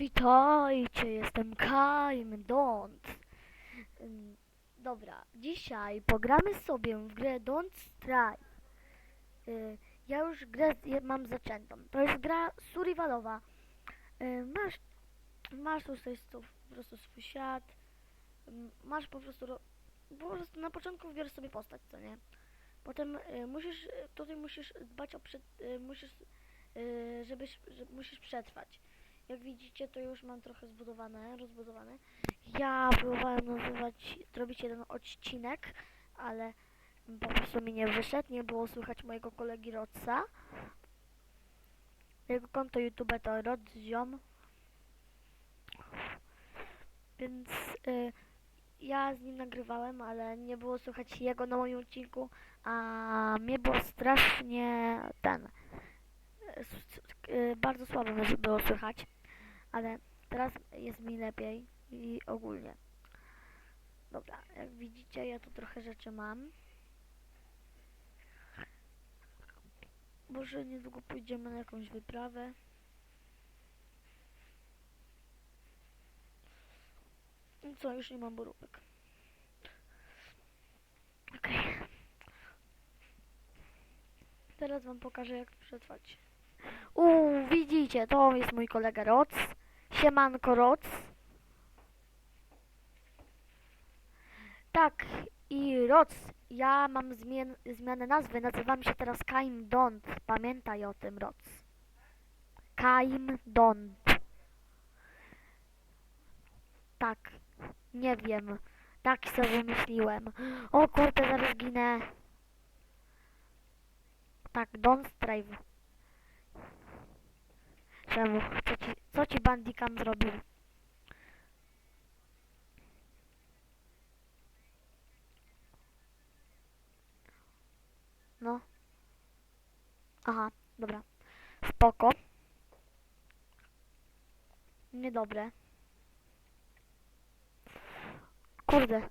Witajcie, jestem Kaim Don't. Dobra, dzisiaj pogramy sobie w grę Don't Strike. Y, Ja już grę mam zaczętą. To jest gra survivalowa. Y, Masz, masz tutaj po prostu swój świat. Masz po prostu, ro- po prostu na początku wybierasz sobie postać, co nie? Potem y, musisz, tutaj musisz dbać o, przed, musisz, żebyś, że, musisz przetrwać. Jak widzicie, to już mam trochę zbudowane, rozbudowane. Ja próbowałem nazywać, zrobić jeden odcinek, ale po prostu mi nie wyszedł. Nie było słychać mojego kolegi Rodsa. Jego konto YouTube to Rodziom. Więc y, ja z nim nagrywałem, ale nie było słychać jego na moim odcinku, a mnie było strasznie ten. y, y, bardzo słabo było słychać ale teraz jest mi lepiej i ogólnie. Dobra, jak widzicie, ja tu trochę rzeczy mam. Może niedługo pójdziemy na jakąś wyprawę. I co, już nie mam borówek. Okej. Teraz wam pokażę, jak przetrwać. Uuu, widzicie, to jest mój kolega Roc. Siemanko Roc. Tak, i Roc, ja mam zmien zmianę nazwy, nazywam się teraz Kaim Dont. Pamiętaj o tym, Roc. Kaim Dont. Tak, nie wiem. Tak sobie wymyśliłem. O kurde, zaraz ginę. Tak, Don't Strive. Czemu? Co ci, co ci Bandicam zrobił? No. Aha, dobra. Spoko. Niedobre. Kurde.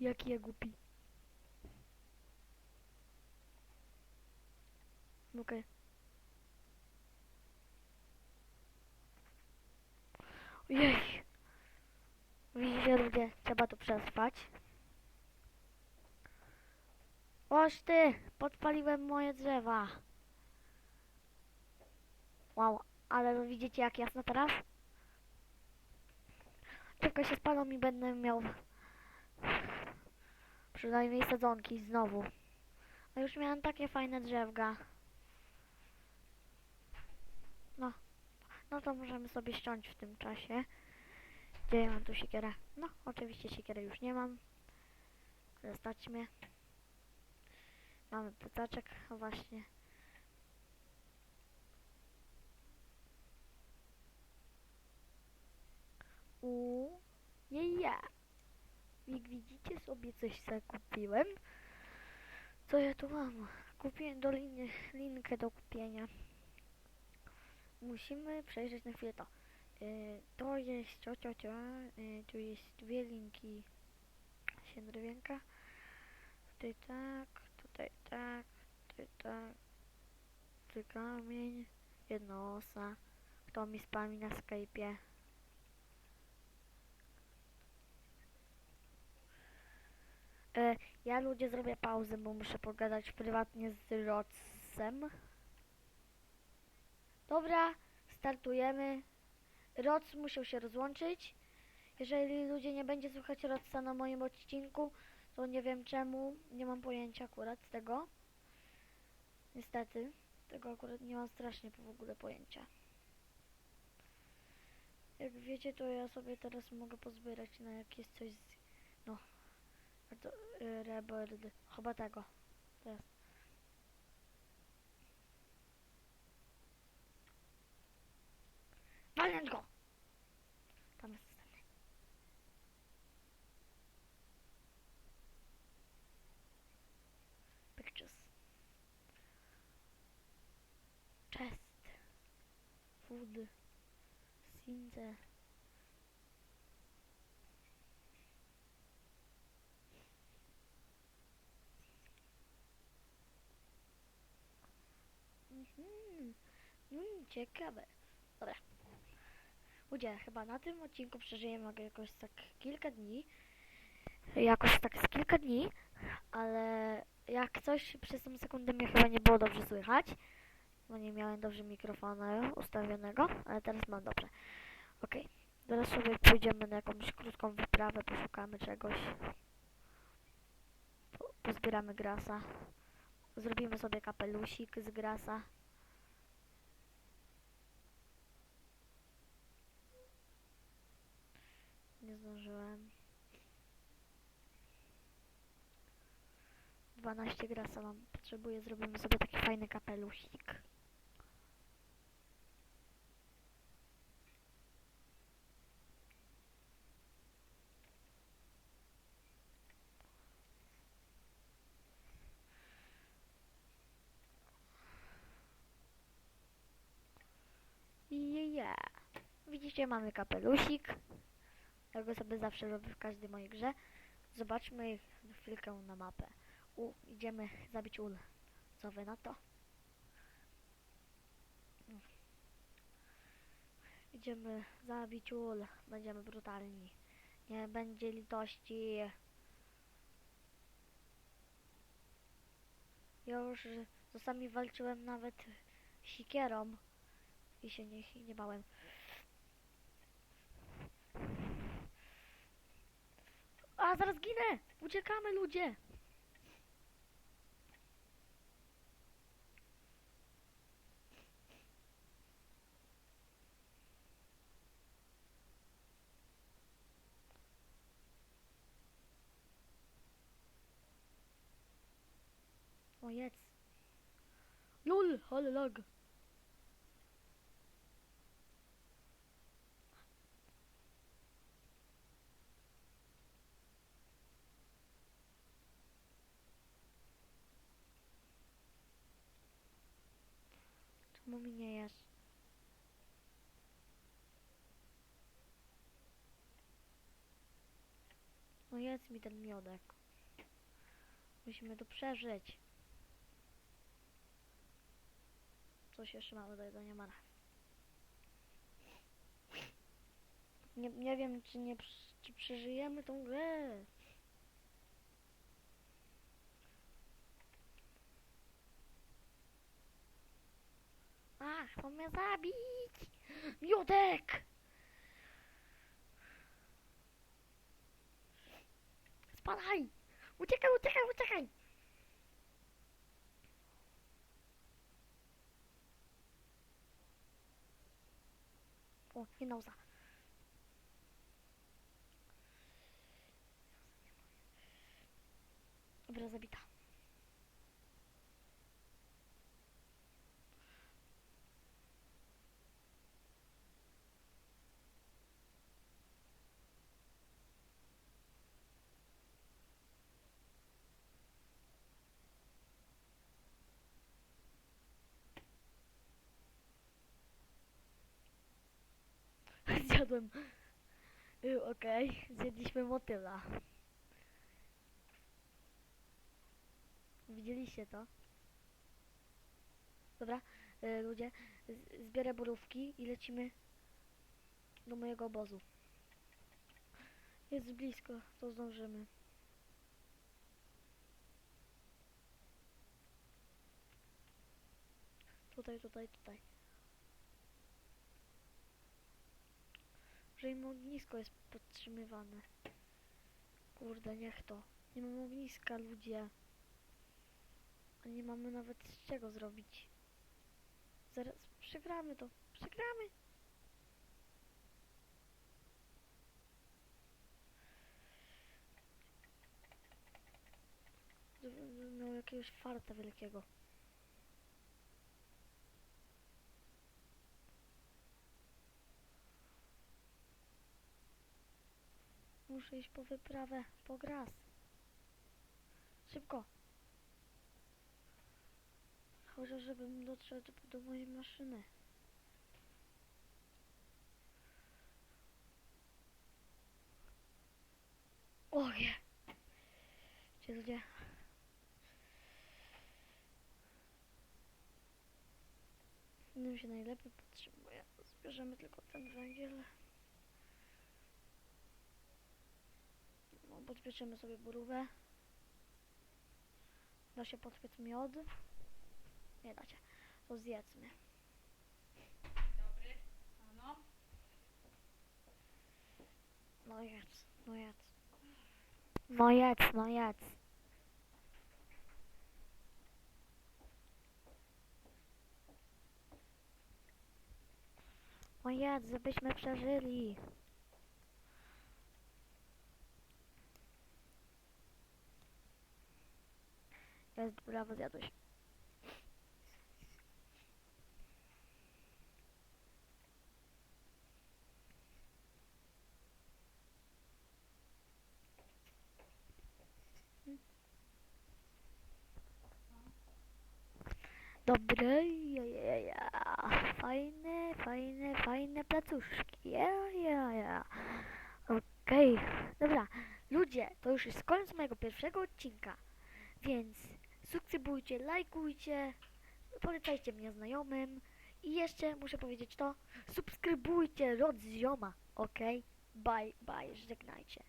Jaki ja głupi. Okej. Jej. Widzicie ludzie, trzeba to przetrwać. Oż ty, podpaliłem moje drzewa. Wow, ale widzicie jak jasno teraz? Tylko się spalą i będę miał przynajmniej sadzonki znowu. A już miałem takie fajne drzewka. No, no to możemy sobie ściąć w tym czasie. Gdzie ja mam tu siekierę? No, oczywiście siekierę już nie mam. Zostać mnie. Mamy plecaczek, właśnie. U, je, ja. Jak widzicie sobie coś zakupiłem. Co ja tu mam? Kupiłem doliny, linkę do kupienia. Musimy przejrzeć na chwilę to. Y, to jest cio, cio, cio. Y, tu jest dwie linki siedrwienka. Tutaj tak, tutaj tak, tutaj tak. Tutaj kamień, jedna osa. Kto mi spami na Skype'ie? E, ja ludzie zrobię pauzę, bo muszę pogadać prywatnie z Rodsem. Dobra, startujemy. Rods musiał się rozłączyć. Jeżeli ludzie nie będzie słuchać Rodsa na moim odcinku, to nie wiem czemu. Nie mam pojęcia akurat tego. Niestety. Tego akurat nie mam strasznie w ogóle pojęcia. Jak wiecie, to ja sobie teraz mogę pozbierać na jakieś coś z... No. To y. Chyba tego. Teraz. Sinze. Mhm. Mm, ciekawe. Dobra. ludzie, chyba na tym odcinku przeżyjemy jakoś tak kilka dni. Jakoś tak z kilka dni, ale jak coś przez tą sekundę mnie chyba nie było dobrze słychać, bo nie miałem dobrze mikrofonu ustawionego, ale teraz mam dobrze. Okej, teraz sobie pójdziemy na jakąś krótką wyprawę, poszukamy czegoś. Po, pozbieramy grasa. Zrobimy sobie kapelusik z grasa. Nie zdążyłem. 12 grasa mam. Potrzebuję, zrobimy sobie taki fajny kapelusik. I yeah. Widzicie, mamy kapelusik. Ja go sobie zawsze robię w każdej mojej grze. Zobaczmy chwilkę na mapę. U, idziemy zabić ul. Co wy na to? Idziemy zabić ul. Będziemy brutalni. Nie będzie litości. Ja już z czasami walczyłem nawet sikierą i się nie, nie bałem. A, zaraz ginę! Uciekamy, ludzie! O, jedz. LOL, ale. Czemu mi nie jest? No jedz mi ten miodek. Musimy to przeżyć. Coś jeszcze mamy do jedzenia, mara. Nie, nie wiem, czy nie czy przeżyjemy tą grę. Ach, chcą mnie zabić! Miodek! Spadaj! Uciekaj, uciekaj, uciekaj! O, finauza. Dobra, zabita. Zjadłem. Y, Okej, zjedliśmy motyla. Widzieliście to? Dobra, y, ludzie, zbierę borówki i lecimy do mojego obozu. Jest blisko, to zdążymy. Tutaj, tutaj, tutaj. Że im ognisko jest podtrzymywane. Kurde, niech to. Nie mamy ogniska, ludzie. A nie mamy nawet z czego zrobić. Zaraz przegramy to. Przegramy. Miał jakiegoś farta wielkiego. Muszę iść po wyprawę, po gras. Szybko. Chociaż żebym dotrzeć do, do mojej maszyny. Oje. Gdzie ludzie? Nim się najlepiej podtrzymuje. Zbierzemy tylko ten węgiel. Podpieczemy sobie borówę. Da się podpiec miod? Nie da się. To zjedzmy. Dobry. Ano. No jedz, no jedz. No jedz, no jedz. No jedz, żebyśmy przeżyli. Jest, brawo, zjadłeś. Dobre, ja, ja, ja. Fajne, fajne, fajne placuszki. Ja, ja, ja. Okej, dobra. Ludzie, to już jest koniec mojego pierwszego odcinka. Więc subskrybujcie, lajkujcie, polecajcie mnie znajomym. I jeszcze muszę powiedzieć to, subskrybujcie rod z zioma, okej? Bye, bye, żegnajcie.